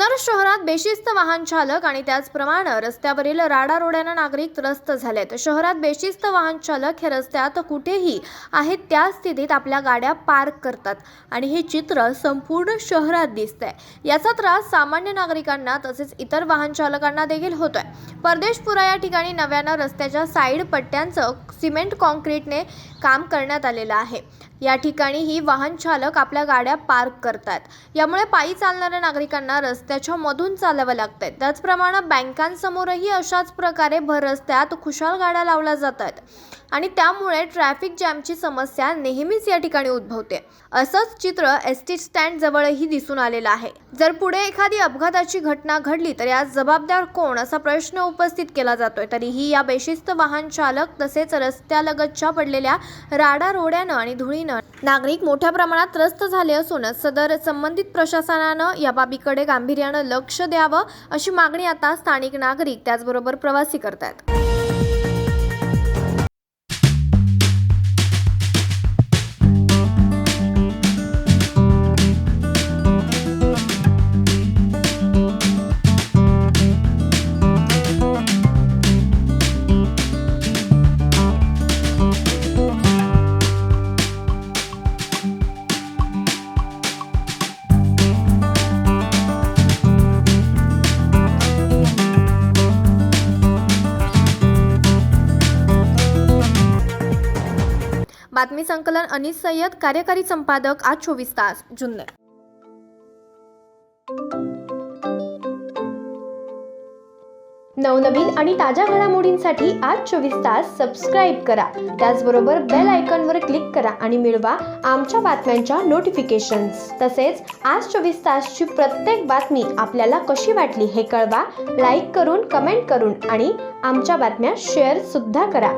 शहरात बेशिस्त वाहन चालक आणि त्याचप्रमाणे रस्त्यावरील राडारोड्यानं नागरिक त्रस्त झालेत. शहरात बेशिस्त वाहन चालक हे रस्त्यात कुठेही आहेत त्या स्थितीत आपल्या गाड्या पार्क करतात. आणि हे चित्र संपूर्ण शहरात दिसतंय. याचा त्रास सामान्य नागरिकांना तसेच इतर वाहन चालकांना देखील होतोय. परदेशपुरा या ठिकाणी नव्यानं रस्त्याच्या साईड पट्ट्यांचं सिमेंट कॉन्क्रीटने काम करण्यात आलेलं आहे. या ठिकाणी ही वाहन चालक आपल्या गाड्या पार्क करतात. यामुळे पायी चालणाऱ्या नागरिकांना रस्त्याच्या मधून चालावं लागतंय. त्याचप्रमाणे बँकांसमोरही अशाच प्रकारे भर रस्त्यात खुशाल गाड्या लावल्या जातात आणि त्यामुळे ट्रॅफिक जॅमची समस्या नेहमीच या ठिकाणी उद्भवते. असंच चित्र एस टी स्टँड जवळही दिसून आलेलं आहे. जर पुढे एखादी अपघाताची घटना घडली तर यात जबाबदार कोण असा प्रश्न उपस्थित केला जातोय? तरीही या बेशिस्त वाहन चालक तसेच रस्त्यालगतच्या पडलेल्या राडा रोड्यानं आणि धुळीनं नागरिक मोठ्या प्रमाणात त्रस्त झाले असून सदर संबंधित प्रशासनानं या बाबीकडे गांभीर्यानं लक्ष द्यावं अशी मागणी आता स्थानिक नागरिक त्याचबरोबर प्रवासी करतात बातमी संकलन अनिस सय्यद कार्यकारी संपादक आज चोवीस तास जुन्नर. नवनवीन आणि ताज्या घडामोडींसाठी आज चोवीस तास सबस्क्राईब करा. त्याचबरोबर बेल आयकॉनवर क्लिक करा आणि मिळवा आमच्या बातम्यांच्या नोटिफिकेशन्स तसेच आज चोवीस तासची प्रत्येक बातमी आपल्याला कशी वाटली हे कळवा लाईक करून कमेंट करून आणि आमच्या बातम्या शेअर सुद्धा करा.